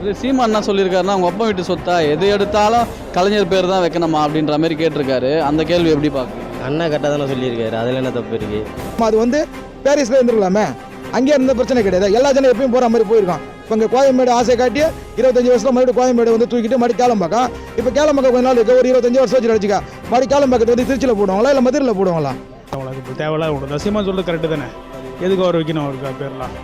இது சீமான் என்ன சொல்லியிருக்காருன்னா அவங்க அப்பா வீட்டு சொத்தா? எது எடுத்தாலும் கலைஞர் பேர் தான் வைக்கணுமா? அப்படின்ற மாதிரி கேட்டிருக்காரு. அந்த கேள்வி எப்படி பார்க்குறீங்க? அண்ணா கரெக்டாக தானே சொல்லியிருக்காரு. அதில் என்ன தப்பு இருக்கு? அது வந்து பாரிஸில் இருந்துருக்கலாமே. அங்கேயே இருந்த பிரச்சனை கிடையாது. எல்லா ஜனம் எப்பயும் போகிற மாதிரி போயிருக்கான். இப்போ இங்கே கோயம்பேடு ஆசை காட்டி இருபத்தஞ்சு வருஷம் மறுபடியும் கோயம்பேடு வந்து தூக்கிட்டு மறுபடி கேளம்பாக்கம் இப்போ கேளம்பாக்கம் கொஞ்ச நாள் ஒரு இருபத்தஞ்சு வருஷம் வச்சு வச்சுக்கா மறுபடி கேளம்பாக்கத்தை வந்து திருச்சியில் போடுவாங்களா? இல்லை மதுரையில் போடுவாங்களா? அவங்களுக்கு இப்போ தேவையில்லாத விடும் சீமா சொல்றது கரெக்டு தானே. எதுக்கு அவர் வைக்கணும் அவருக்கு பேர்லாம்?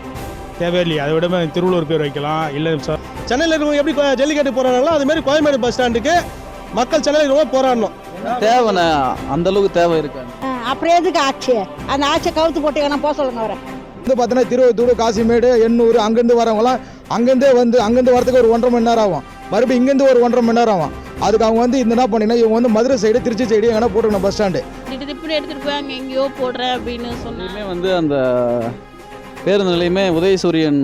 தேவையில்லையே. அதை விட திருவள்ளூர் பேர் வைக்கலாம். இல்லை சார் சென்னையில் இருக்கவங்க எப்படி ஜல்லிக்கட்டு போராடுறாங்களோ அது மாதிரி கோயம்பேடு பஸ் ஸ்டாண்டுக்கு மக்கள் சென்னையில் ரொம்ப போராடணும். தேவைண்ணே அந்த அளவுக்கு தேவை இருக்காது ஆ, அப்புறம் எதுக்கு ஆட்சி? அந்த ஆட்சியை கவுத்து போட்டு வேணா போக சொல்லுங்க அவரை. வந்து பார்த்தீங்கன்னா திருவத்தூர் காசிமேடு எண்ணூர் அங்கேருந்து வரவங்களாம் அங்கேருந்தே வந்து அங்கேருந்து வரதுக்கு ஒரு ஒன்றரை மணி நேரம் ஆகும். மறுபடியும் இங்கேருந்து ஒரு ஒன்றரை மணி நேரம் ஆகும். அதுக்கு அவங்க வந்து இந்த என்ன பண்ணிங்கன்னா இவங்க வந்து மதுரை சைடு திருச்சி சைடு எங்கன்னா போட்டுக்கணும் பஸ் ஸ்டாண்டு எடுத்துட்டு போய் அங்கே எங்கேயோ போடுறேன் அப்படின்னு சொன்னாங்க. இனிமே வந்து அந்த பேருந்து நிலையமே உதயசூரியன்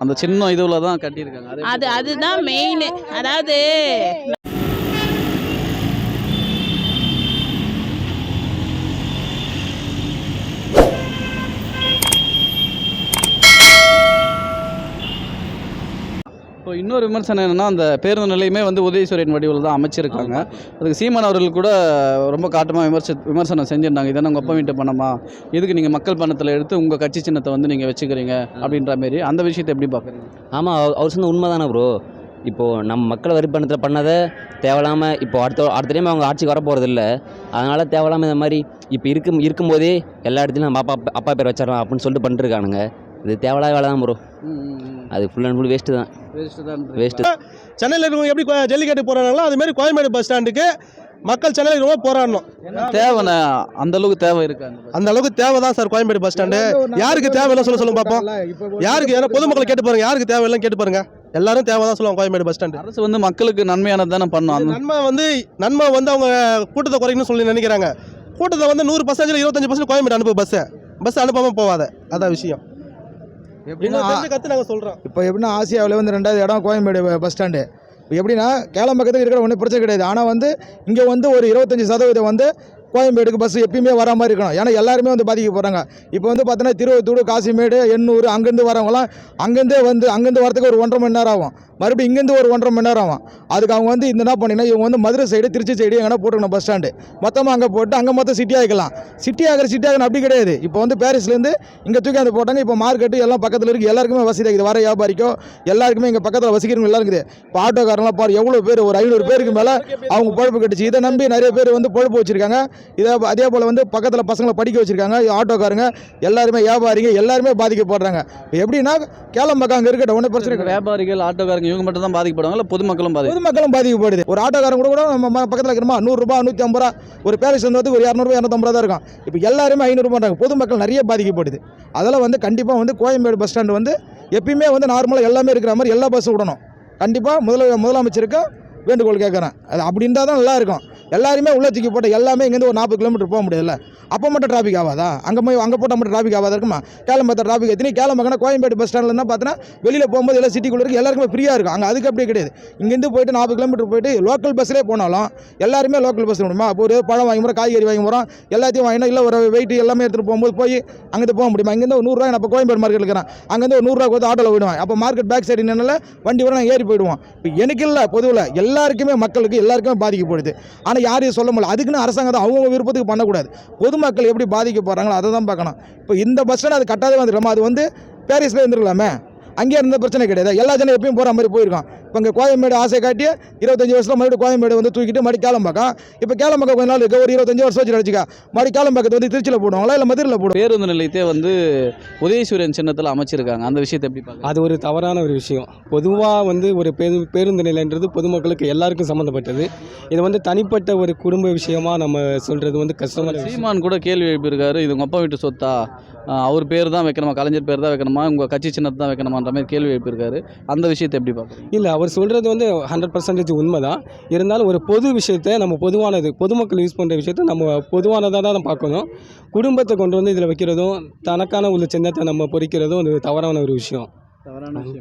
அந்த சின்ன இதுவில் தான் கட்டியிருக்காங்க. அதே அது அதுதான் மெயின் அதாவது இன்னொரு விமர்சனம் என்னன்னா அந்த பேருந்து நிலையமே வந்து உதயசூரியன் வடிவில் தான் அமைச்சிருக்காங்க. அதுக்கு சீமான் அவர்கள் கூட ரொம்ப காட்டமாக விமர்சி விமர்சனம் செஞ்சிருந்தாங்க. இதெல்லாம் உங்கள் அப்பா வீட்டு பணமா? எதுக்கு நீங்கள் மக்கள் பணத்தில் எடுத்து உங்கள் கட்சி சின்னத்தை வந்து நீங்கள் வச்சுக்கிறீங்க? அப்படின்ற மாரி. அந்த விஷயத்தை எப்படி பார்க்குறீங்க ஆமாம் அவர் சொன்ன உண்மை தானே ப்ரோ இப்போது நம்ம மக்கள் வரி பணத்தில் பண்ணதை தேவையில்லாமல் இப்போ அடுத்த அடுத்த டைம் அவங்க ஆட்சிக்கு வர போகிறது இல்லை அதனால் தேவையில்லாமல் இந்த மாதிரி இப்போ இருக்கும் இருக்கும்போதே எல்லா இடத்துலையும் நம்ம அப்பா அப்பா பேர் வச்சிடலாம் அப்படின்னு சொல்லிட்டு பண்ணிருக்கானுங்க இது தேவையில்லாத வேலை தான் ப்ரோ அது ஃபுல் அண்ட் ஃபுல் வேஸ்ட்டு தான். வேஸ்ட்டு சென்னையில் இருக்கவங்க எப்படி ஜல்லிக்கட்டு போராடுறாங்களோ அது மாதிரி கோயம்பேடு பஸ் ஸ்டாண்டுக்கு மக்கள் சென்னையில் ரொம்ப போராடணும். தேவைண்ணே அந்த அளவுக்கு தேவை இருக்காது அந்த அளவுக்கு தேவை தான் சார் கோயம்பேடு பஸ் ஸ்டாண்டு யாருக்கு தேவையில்லை சொல்ல சொல்லுங்க பார்ப்போம் யாருக்கு ஏன்னா பொதுமக்களை கேட்டு பாருங்க. யாருக்கு தேவையில்லை கேட்டு பாருங்க. எல்லாரும் தேவை தான் சொல்லுவாங்க கோயம்பேடு பஸ் ஸ்டாண்டு அரசு வந்து மக்களுக்கு நன்மையானது தானே பண்ணும் அந்த நன்மை வந்து நன்மை வந்து அவங்க கூட்டத்தை குறைக்கணும்னு சொல்லி நினைக்கிறாங்க. கூட்டத்தை வந்து நூறு பர்சன்டேஜ் இருபத்தஞ்சு பர்சன்ட் கோயம்பேடு அனுப்பு பஸ் பஸ் அனுப்பாம போவாத. அதான் விஷயம். எப்படின்னா நாங்கள் சொல்கிறோம் இப்போ எப்படின்னா ஆசியாவில் வந்து ரெண்டாவது இடம் கோயம்பேடு பஸ் ஸ்டாண்டு. இப்போ எப்படின்னா கேளம்பக்கத்துக்கு இருக்கிற ஒன்றும் பிரச்சனை கிடையாது. ஆனால் வந்து இங்கே வந்து ஒரு இருபத்தஞ்சி சதவீதம் வந்து கோயம்பேடுக்கு பஸ் எப்பயுமே வர மாதிரி இருக்கணும். ஏன்னா எல்லாருமே வந்து பாதிக்க போகிறாங்க இப்போ வந்து பார்த்தீங்கன்னா திருவத்தூர் காசிமேடு எண்ணூர் அங்கேருந்து வரவங்களாம் அங்கேருந்தே வந்து அங்கேருந்து வரதுக்கு ஒரு ஒன்றரை மணி நேரம் ஆகும். மறுபடியும் இங்கேருந்து ஒரு ஒன்றரை மணி நேரம் ஆகும் அதுக்கு அவங்க வந்து இந்த என்ன பண்ணிங்கன்னா இவங்க வந்து மதுரை சைடு திருச்சி சைடு எங்கன்னா போட்டுக்கணும் பஸ் ஸ்டாண்டு மொத்தமாக அங்கே போட்டு அங்கே மொத்தம் சிட்டி ஆகிக்கலாம் சிட்டி ஆகிற சிட்டி ஆகணும் அப்படி கிடையாது. இப்போ வந்து பாரிஸ்லேருந்து இங்கே தூக்கி அந்த போட்டாங்க. இப்போ மார்க்கெட்டு எல்லாம் பக்கத்தில் இருக்குது எல்லாருக்குமே வசதி இருக்குது. வர வியாபாரிக்கோ எல்லாருக்குமே இங்கே பக்கத்தில் வசிக்கிறவங்க எல்லாம் இருக்குது. இப்போ ஆட்டோக்காரெல்லாம் பாரு எவ்வளோ பேர்? ஒரு ஐநூறு பேருக்கு மேலே அவங்க பொழப்பு கட்டுச்சு. இதை நம்பி நிறைய பேர் வந்து பொழப்பு வச்சுருக்காங்க. இதே அதே போல் வந்து பக்கத்தில் பசங்களை படிக்க வச்சுருக்காங்க. ஆட்டோக்காரங்க எல்லாருமே வியாபாரிங்க எல்லாருமே பாதிக்கப்படுறாங்க. இப்போ எப்படின்னா கேளம்பாக்கம் அங்கே இருக்கட்டும் ஒன்றும் பிரச்சனை கிடையாது. வியாபாரிகள் ஆட்டோக்காரங்க இவங்க மட்டும் தான் பாதிக்கப்படுவாங்க இல்லை பொதுமக்களும் பாதிக்கும் பொதுமக்களும் பாதிக்கப்படுது. ஒரு ஆட்டோக்காரன் கூட கூட நம்ம பக்கத்தில் இருக்கிறோமா நூறுரூபா நூற்றி ஐம்பது ரூபா ஒரு பேரிஸ் வந்து ஒரு இரநூறுபா இரநூத்தம்பது ரூபா தான் இருக்கும். இப்போ எல்லாருமே ஐநூறு பொதுமக்கள் நிறைய பாதிக்கப்படுது. அதெல்லாம் வந்து கண்டிப்பாக வந்து கோயம்பேடு பஸ் ஸ்டாண்டு வந்து எப்பயுமே வந்து நார்மலாக எல்லாமே இருக்கிற மாதிரி எல்லா பஸ்ஸும் விடணும். கண்டிப்பாக முதல முதலமைச்சருக்கு வேண்டுகோள் கேட்குறேன் அது அப்படி இருந்தால் தான் நல்லா இருக்கும். எல்லாருமே உள்ள தூக்கி போட்டு எல்லாமே இங்கேருந்து ஒரு நாற்பது கிலோமீட்டர் போக முடியாதுல்ல? அப்போ மட்டும் டிராஃபிக் ஆகாதா? அங்கே போய் அங்கே போட்டால் மட்டும் டிராஃபிக் ஆகாதா இருக்குமா? கேளம்பத்த டிராஃபிக் எத்தனை? கேளம்பக்கனா கோயம்பேடு பஸ் ஸ்டாண்டில் இருந்தால் பார்த்தீங்கன்னா வெளியில் போகும்போது எல்லாம் சிட்டிக்குள்ளே இருக்குது எல்லாருக்குமே ஃப்ரீயாக இருக்கும். அங்கே அதுக்கு அப்படியே கிடையாது. இங்கேருந்து போயிட்டு நாற்பது கிலோமீட்டர் போயிட்டு லோக்கல் பஸ்ஸிலே போனாலும் எல்லாருமே லோக்கல் பஸ் முடியுமா? அப்போ ஒரு பழம் வாங்கி போகிறோம் காய்கறி வாங்கி போகிறோம் எல்லாத்தையும் வாங்கினா இல்லை ஒரு வெயிட் எல்லாமே எடுத்துகிட்டு போகும்போது போய் அங்கேருந்து போக முடியுமா? இங்கேருந்து ஒரு நூறுரூவா நான் கோயம்பேடு மார்க்கெட் இருக்கிறேன். அங்கேருந்து ஒரு நூறுரூவா கொடுத்து ஆட்டோவில் போயிடுவேன் அப்போ மார்க்கெட் பேக் சைடு என்னென்னால வண்டி வர நான் ஏறி போயிடுவோம். இப்போ எனக்கு இல்லை பொதுவில் எல்லாருக்குமே மக்களுக்கு எல்லாருக்குமே பாதிக்கப்படுது ஆனால் யாரையும் சொல்ல முடியல. அதுக்குன்னு அரசாங்கம் அவங்கவுங்க விருப்பத்துக்கு பண்ணக்கூடாது. பொதுமக்கள் எப்படி பாதிக்க போகிறாங்களோ அதை தான் பார்க்கணும். இப்போ இந்த பஸ் ஸ்டாண்ட் அது கட்டாதே வந்துருக்கலாமா அது வந்து பாரிஸில் இருந்துருக்கலாமே. அங்கேயே இருந்த பிரச்சனை கிடையாது. எல்லா ஜனம் எப்பயும் போகிற மாதிரி போயிருக்கான். இப்போ இங்கே கோயம்பேடு ஆசை காட்டி இருபத்தஞ்சி வருஷம் மறுபடியும் கோயம்பேடு வந்து தூக்கிட்டு மறுபடி கேளம்பாக்கம் இப்போ கேளம்பாக்கம் கொஞ்ச நாள் இருக்கு ஒரு இருபத்தஞ்சு வருஷம் வச்சு வச்சுக்கா மறுபடி கேளம்பாக்கத்தை வந்து திருச்சியில் போடுவாங்களா இல்லை மதுரையில் போடுவோம் பேருந்து நிலையத்தை வந்து உதயசூரியன் சின்னத்தில் அமைச்சிருக்காங்க. அந்த விஷயத்தை எப்படி அது ஒரு தவறான ஒரு விஷயம். பொதுவாக வந்து ஒரு பேரு பேருந்து நிலைன்றது பொதுமக்களுக்கு எல்லாருக்கும் சம்மந்தப்பட்டது. இது வந்து தனிப்பட்ட ஒரு குடும்ப விஷயமா நம்ம சொல்கிறது வந்து கஷ்டமான சீமான் கூட கேள்வி எழுப்பியிருக்காரு இது உங்கள் அப்பா வீட்டு சொத்தா? அவர் பேர் தான் வைக்கணுமா? கலைஞர் பேர் தான் வைக்கணுமா? உங்கள் கட்சி சின்னத்தை தான் வைக்கணுமான்ற மாதிரி கேள்வி எழுப்பியிருக்காரு. அந்த விஷயத்தை எப்படி பார்க்குறீங்க? இல்லை அவர் சொல்கிறது வந்து ஹண்ட்ரட் பர்சன்டேஜ் உண்மை தான் இருந்தாலும் ஒரு பொது விஷயத்தை நம்ம பொதுவானது பொதுமக்கள் யூஸ் பண்ணுற விஷயத்தை நம்ம பொதுவானதாக தான் பார்க்கணும். குடும்பத்தை கொண்டு வந்து இதில் வைக்கிறதும் தனக்கான உள்ள சின்னத்தை நம்ம பொறிக்கிறதும் ஒரு தவறான ஒரு விஷயம்.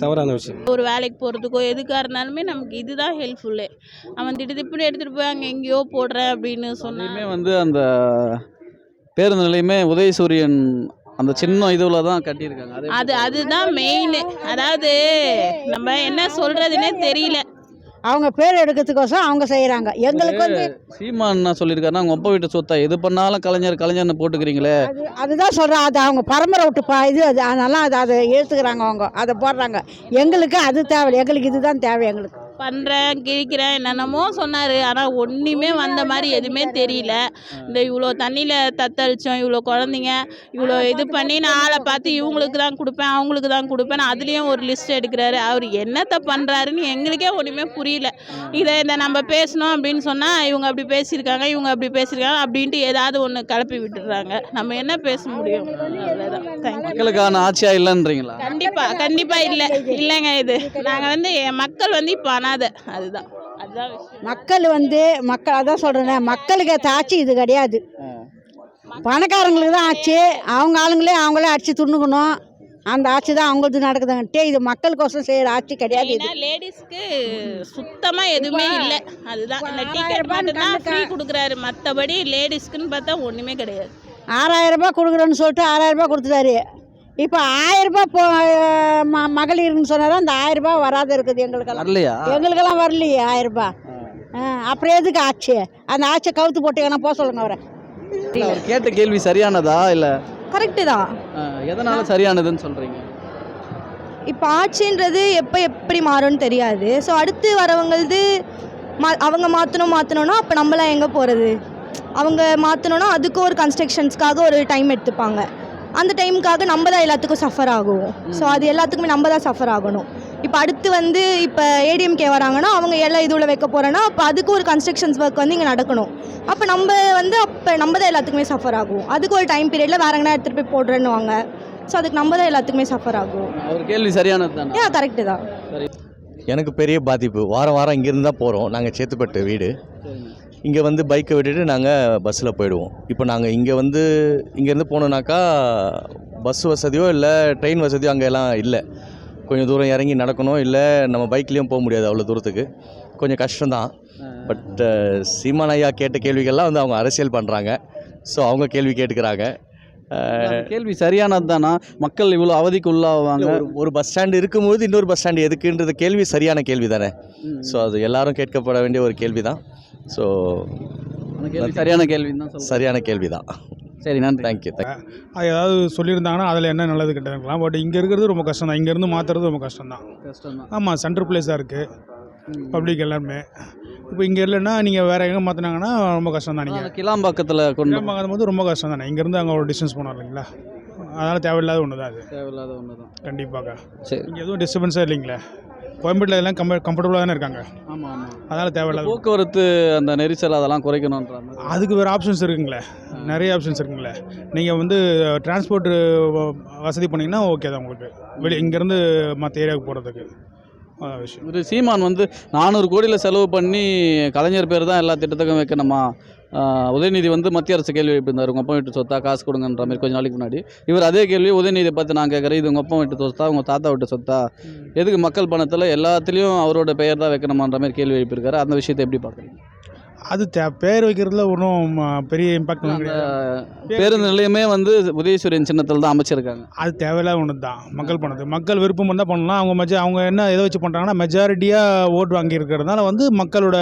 தவறான விஷயம். ஒரு வேலைக்கு போகிறதுக்கோ எதுக்காக இருந்தாலுமே நமக்கு இதுதான் ஹெல்ப்ஃபுல்லு அவன் திட்டு திப்புன்னு எடுத்துகிட்டு போய் அங்கே எங்கேயோ போடுறேன் அப்படின்னு சொன்னான் இனிமே வந்து அந்த பேருந்து நிலையமே உதயசூரியன் அந்த சின்ன இதுவில் தான் கட்டியிருக்காங்க. அதே அது அதுதான் மெயின் அதாவது நம்ம என்ன சொல்றதுன்னே தெரியல. அவங்க பேர் எடுக்கிறதுக்கோசம் அவங்க செய்கிறாங்க எங்களுக்கு வந்து சீமான் என்ன சொல்லியிருக்காருன்னா அவங்க அப்பா வீட்டு சொத்தா எது பண்ணாலும் கலைஞர் கலைஞர்னு போட்டுக்கிறீங்களே. அது அதுதான் சொல்கிறேன் அது அவங்க பரம்பரை விட்டு பா இது அது அதெல்லாம் அது அதை ஏற்றுக்கிறாங்க அவங்க. அதை போடுறாங்க. எங்களுக்கு அது தேவை எங்களுக்கு இதுதான் தேவை எங்களுக்கு. பண்ணுறேன் கிழிக்கிறேன் என்னென்னமோ சொன்னார். ஆனால் ஒன்றுமே வந்த மாதிரி எதுவுமே தெரியல. இந்த இவ்வளோ தண்ணியில் தத்தளிச்சோம் இவ்வளோ குழந்தைங்க இவ்வளோ இது பண்ணி நான் ஆளை பார்த்து இவங்களுக்கு தான் கொடுப்பேன் அவங்களுக்கு தான் கொடுப்பேன் அதுலேயும் ஒரு லிஸ்ட் எடுக்கிறாரு. அவர் என்னத்தை பண்ணுறாருன்னு எங்களுக்கே ஒன்றுமே புரியல. இதை இந்த நம்ம பேசணும் அப்படின்னு சொன்னால் இவங்க அப்படி பேசியிருக்காங்க இவங்க அப்படி பேசியிருக்காங்க அப்படின்ட்டு ஏதாவது ஒன்று கிளப்பி விட்டுடுறாங்க. நம்ம என்ன பேச முடியும்? மக்களுக்கான ஆட்சியா இல்லைன்றீங்களா? கண்டிப்பா கண்டிப்பா இல்ல. இல்லைங்க இது. நாங்க வந்து என் மக்கள் வந்து இப்போ அனாதை அதுதான். அதுதான் விஷயம். மக்கள் வந்து மக்கள் அதான் சொல்கிறேனே மக்களுக்கு ஆட்சி இது கிடையாது. பணக்காரங்களுக்கு தான் ஆட்சி அவங்க ஆளுங்களே அவங்களே அடிச்சு துண்ணுக்கணும். அந்த ஆட்சி தான் அவங்களுக்கு நடக்குதுங்கட்டே இது மக்களுக்கோசரம் செய்கிற ஆட்சி கிடையாது இது. லேடிஸ்க்கு சுத்தமா எதுவுமே இல்ல. அதுதான். இந்த டிக்கெட் மட்டும் தான் ஃப்ரீ கொடுக்குறாரு. மத்தபடி லேடிஸ்க்குன்னு பார்த்தா ஒண்ணுமே கிடையாது. ஆறாயிரம் ரூபாய் கொடுக்குறேன்னு சொல்லிட்டு ஆறாயிரம் ரூபாய் கொடுத்துட்டாரு. இப்போ ஆயிரம் ரூபாய் போ ம மகளிர்னு சொன்னால் அந்த ஆயிரம் ரூபாய் வராத இருக்குது எங்களுக்கெல்லாம். வரலையா? எங்களுக்கெல்லாம் வரலையே ஆயிரம் ரூபாய் ஆ, அப்புறம் எதுக்கு ஆட்சி அந்த ஆட்சியை கவுத்து போட்டு போக சொல்லுங்க அவரை. அவர் கேட்ட கேள்வி சரியானதா இல்ல? கரெக்டு தான். எதனால சரியானதுன்னு சொல்றீங்க? இப்போ ஆட்சின்றது எப்போ எப்படி மாறும்னு தெரியாது. ஸோ அடுத்து வரவங்களது மா அவங்க மாற்றணும் மாற்றணும்னா அப்போ நம்மளாம் எங்கே போகிறது அவங்க மாற்றணும்னா அதுக்கு ஒரு கன்ஸ்ட்ரக்ஷன்ஸ்க்காக ஒரு டைம் எடுத்துப்பாங்க. அந்த டைமுக்காக நம்ம தான் எல்லாத்துக்கும் சஃபர் ஆகுவோம் ஸோ அது எல்லாத்துக்குமே நம்ம தான் சஃபர் ஆகணும். இப்போ அடுத்து வந்து இப்போ ஏடிஎம்கே வராங்கன்னா அவங்க எல்லா இதுவில் வைக்க போகிறோன்னா அப்போ அதுக்கு ஒரு கன்ஸ்ட்ரக்ஷன்ஸ் ஒர்க் வந்து இங்கே நடக்கணும். அப்போ நம்ம வந்து அப்போ நம்ம தான் எல்லாத்துக்குமே சஃபர் ஆகும். அதுக்கு ஒரு டைம் பீரியடில் வேற எங்கன்னா எடுத்துகிட்டு போய் போடுறேன்னுவாங்க. ஸோ அதுக்கு நம்ம தான் எல்லாத்துக்குமே சஃபர் ஆகும். அவர் கேள்வி சரியானது தானே? ஏன் கரெக்டு தான். எனக்கு பெரிய பாதிப்பு. வாரம் வாரம் இங்கேருந்து தான் போகிறோம் நாங்கள் சேத்துப்பட்டு வீடு. இங்கே வந்து பைக்கை விட்டுட்டு நாங்கள் பஸ்ஸில் போயிடுவோம். இப்போ நாங்கள் இங்கே வந்து இங்கேருந்து போனோன்னாக்கா பஸ் வசதியோ இல்லை ட்ரெயின் வசதியோ அங்கே எல்லாம் இல்லை. கொஞ்சம் தூரம் இறங்கி நடக்கணும் இல்லை நம்ம பைக்லேயும் போக முடியாது அவ்வளோ தூரத்துக்கு. கொஞ்சம் கஷ்டம்தான். பட் சீமான் ஐயா கேட்ட கேள்விகள்லாம் வந்து அவங்க அரசியல் பண்ணுறாங்க ஸோ அவங்க கேள்வி கேட்டுக்கிறாங்க. கேள்வி சரியானது தானா மக்கள் இவ்வளோ அவதிக்கு உள்ளாவாங்க? ஒரு ஒரு பஸ் ஸ்டாண்டு இருக்கும்போது இன்னொரு பஸ் ஸ்டாண்டு எதுக்குன்றது கேள்வி சரியான கேள்வி தானே. ஸோ அது எல்லாரும் கேட்கப்பட வேண்டிய ஒரு கேள்வி தான். ஸோ அந்த கேள்வி சரியான கேள்வின்னு தான் சரியான கேள்வி தான். சரி நன்றி. தேங்க்யூ அது ஏதாவது சொல்லியிருந்தாங்கன்னா அதில் என்ன நல்லது கெட்டது இருக்கலாம். பட் இங்கே இருக்கிறது ரொம்ப கஷ்டம் தான். இங்கேருந்து மாற்றுறது ரொம்ப கஷ்டம் தான் கஷ்டம் தான் ஆமாம் சென்ட்ரல் பிளேஸாக இருக்குது பப்ளிக் எல்லாருமே இப்போ இங்கே இல்லைன்னா நீங்கள் வேறு எங்கே மாற்றினாங்கன்னா ரொம்ப கஷ்டம் தான் நீங்கள் கிளாம்பாக்கத்தில் கொண்டு கிராமம் போது ரொம்ப கஷ்டம் தானே இங்கேருந்து அங்கே ஒரு டிஸ்டன்ஸ் போனோம் இல்லைங்களா? அதனால் தேவையில்லாத ஒன்று தான் அது. தேவையில்லாத ஒன்று தான் கண்டிப்பாக சரி. இங்கே எதுவும் டிஸ்டர்பன்ஸாக இல்லைங்களே? கோயம்பேட்டில் எல்லாம் கம்ப கம்ஃபர்டபுளாக தானே இருக்காங்க? ஆமாம் ஆமாம் அதனால் தேவையில்லாத போக்குவரத்து அந்த நெரிசல் அதெல்லாம் குறைக்கணுன்ற மாதிரி. அதுக்கு வேறு ஆப்ஷன்ஸ் இருக்குங்களே. நிறைய ஆப்ஷன்ஸ் இருக்குங்களே. நீங்கள் வந்து டிரான்ஸ்போர்ட் வசதி பண்ணிங்கன்னா ஓகே தான் உங்களுக்கு. வெளியே இங்கேருந்து மற்ற ஏரியாவுக்கு போகிறதுக்கு விஷயம். ஒரு சீமான் வந்து நானூறு கோடியில் செலவு பண்ணி கலைஞர் பேர் தான் எல்லா திட்டத்துக்கும் வைக்கணுமா? உதயநிதி வந்து மத்திய அரசு கேள்வி எழுப்பியிருந்தார் உங்கள் அப்பா வீட்டு சொத்தா காசு கொடுங்கன்ற மாதிரி கொஞ்ச நாளைக்கு முன்னாடி. இவர் அதே கேள்வி உதயநிதியை பார்த்து நான் கேட்குறேன் இது உங்கள் அப்பா வீட்டு சொத்தா உங்கள் தாத்தா வீட்டு சொத்தா? எதுக்கு மக்கள் பணத்தில் எல்லாத்துலேயும் அவரோட பெயர் தான் வைக்கணுமான்ற மாதிரி கேள்வி எழுப்பியிருக்காரு. அந்த விஷயத்தை எப்படி பார்க்குறீங்க? அது தே பேர் வைக்கிறதுல ஒன்றும் பெரிய இம்பாக்ட் அந்த பேருந்து நிலையமே வந்து உதயசூரியன் சின்னத்தில் தான் அமைச்சிருக்காங்க. அது தேவையில்லாத ஒன்று தான். மக்கள் பண்ணது. மக்கள் விருப்பம் இருந்தால் பண்ணலாம். அவங்க மெஜா அவங்க என்ன எதை வச்சு பண்ணுறாங்கன்னா மெஜாரிட்டியாக ஓட்டு வாங்கி இருக்கிறதுனால வந்து மக்களோட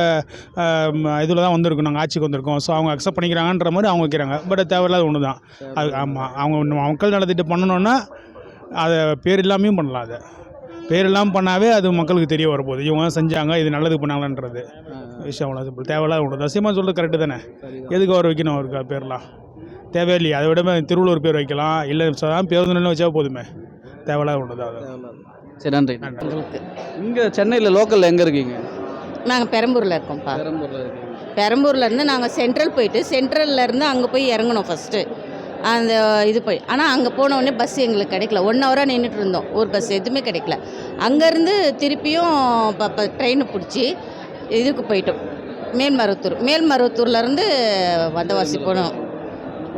இதில் தான் வந்திருக்கோம். நாங்கள் ஆட்சிக்கு வந்திருக்கோம். ஸோ அவங்க அக்செப்ட் பண்ணிக்கிறாங்கன்ற மாதிரி அவங்க வைக்கிறாங்க. பட் தேவையில்லாத ஒன்று தான். அது ஆமாம் அவங்க மக்கள் நலத்திட்டு பண்ணணுன்னா அதை பேர் இல்லாமையும் பண்ணலாம் அதை. பேர் இல்லாமல் பண்ணாவே அது மக்களுக்கு தெரிய வரப்போகுது. இவங்க செஞ்சாங்க இது நல்லது பண்ணாங்கன்றது விஷயம் அவ்வளோ simple. தேவையில்லாத ஒன்று தான் சொல்கிறது கரெக்டு தானே? எதுக்கு அவர் வைக்கணும் அவருக்கு பேர்லாம்? தேவையில்லையே அதை விட திருவள்ளூர் பேர் வைக்கலாம். இல்லை சாதாரண பேருந்து வச்சா போதுமே. தேவையில்லாத ஒன்று தான் அது. சரி நன்றி. இங்கே சென்னையில் லோக்கலில் எங்கே இருக்கீங்க? நாங்கள் பெரம்பூரில் இருக்கோம்ப்பா பெரம்பூரில் இருக்கீங்க. பெரம்பூர்லேருந்து நாங்கள் சென்ட்ரல் போயிட்டு சென்ட்ரல்லேருந்து அங்கே போய் இறங்கணும் ஃபஸ்ட்டு அந்த இது போய். ஆனால் அங்கே போன உடனே பஸ் எங்களுக்கு கிடைக்கல. ஒன் ஹவராக நின்றுட்டு இருந்தோம். ஒரு பஸ் எதுவுமே கிடைக்கல. அங்கேருந்து திருப்பியும் இப்போ ட்ரெயினை பிடிச்சி இதுக்கு போயிட்டோம். மேல்மருவத்தூர். மேல்மருவத்தூர்லேருந்து வந்தவாசி போனோம்.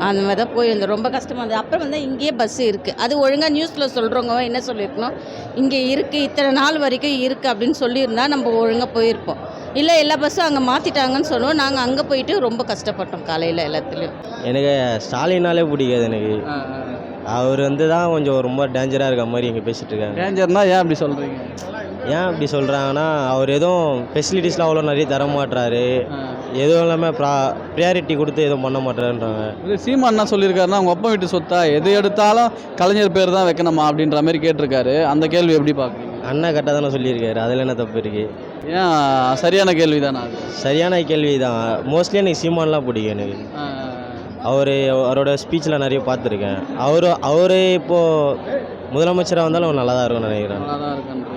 அந்த மாதிரி தான் போயிருந்தோம் ரொம்ப கஷ்டமாக இருந்தது. அப்புறம் வந்து இங்கேயே பஸ் இருக்குது அது ஒழுங்காக நியூஸில் சொல்கிறவங்க என்ன சொல்லியிருக்கணும்? இங்கே இருக்குது இத்தனை நாள் வரைக்கும் இருக்குது அப்படின்னு சொல்லியிருந்தா நம்ம ஒழுங்காக போயிருப்போம். இல்லை எல்லா பஸ்ஸும் அங்கே மாற்றிட்டாங்கன்னு சொன்னோம். நாங்கள் அங்கே போயிட்டு ரொம்ப கஷ்டப்பட்டோம் காலையில் எல்லாத்துலேயும். எனக்கு ஸ்டாலினாலே பிடிக்காது எனக்கு. அவர் வந்து தான் கொஞ்சம் ரொம்ப டேஞ்சராக இருக்க மாதிரி இங்கே பேசிகிட்டு இருக்காங்க. டேஞ்சர்னா ஏன் அப்படி சொல்கிறீங்க ஏன் அப்படி சொல்கிறாங்கன்னா அவர் எதுவும் ஃபெசிலிட்டிஸ்லாம் அவ்வளோ நிறைய தர மாட்றாரு. எதுவும் இல்லாமல் ப்ரா ப்ரியாரிட்டி கொடுத்து எதுவும் பண்ண மாட்டேறான்றாங்க இது சீமான் என்ன சொல்லியிருக்காருன்னா அவங்க அப்பா வீட்டு சொத்தா? எது எடுத்தாலும் கலைஞர் பேர் தான் வைக்கணுமா? அப்படின்ற மாதிரி கேட்டிருக்காரு. அந்த கேள்வி எப்படி பார்க்குறீங்க? அண்ணா கரெக்டாக தானே சொல்லியிருக்காரு. அதில் என்ன தப்பு இருக்குது ஏன் சரியான கேள்வி தானே அது? சரியான கேள்வி தான். மோஸ்ட்லி எனக்கு சீமான்லாம் பிடிக்கும் எனக்கு. அவர் அவரோட ஸ்பீச்சில் நிறைய பார்த்துருக்கேன். அவர் அவர் இப்போது முதலமைச்சராக வந்தாலும் அவர் நல்லா தான் இருக்கும்னு நினைக்கிறேன். நல்லா தான் இருக்குன்றீங்க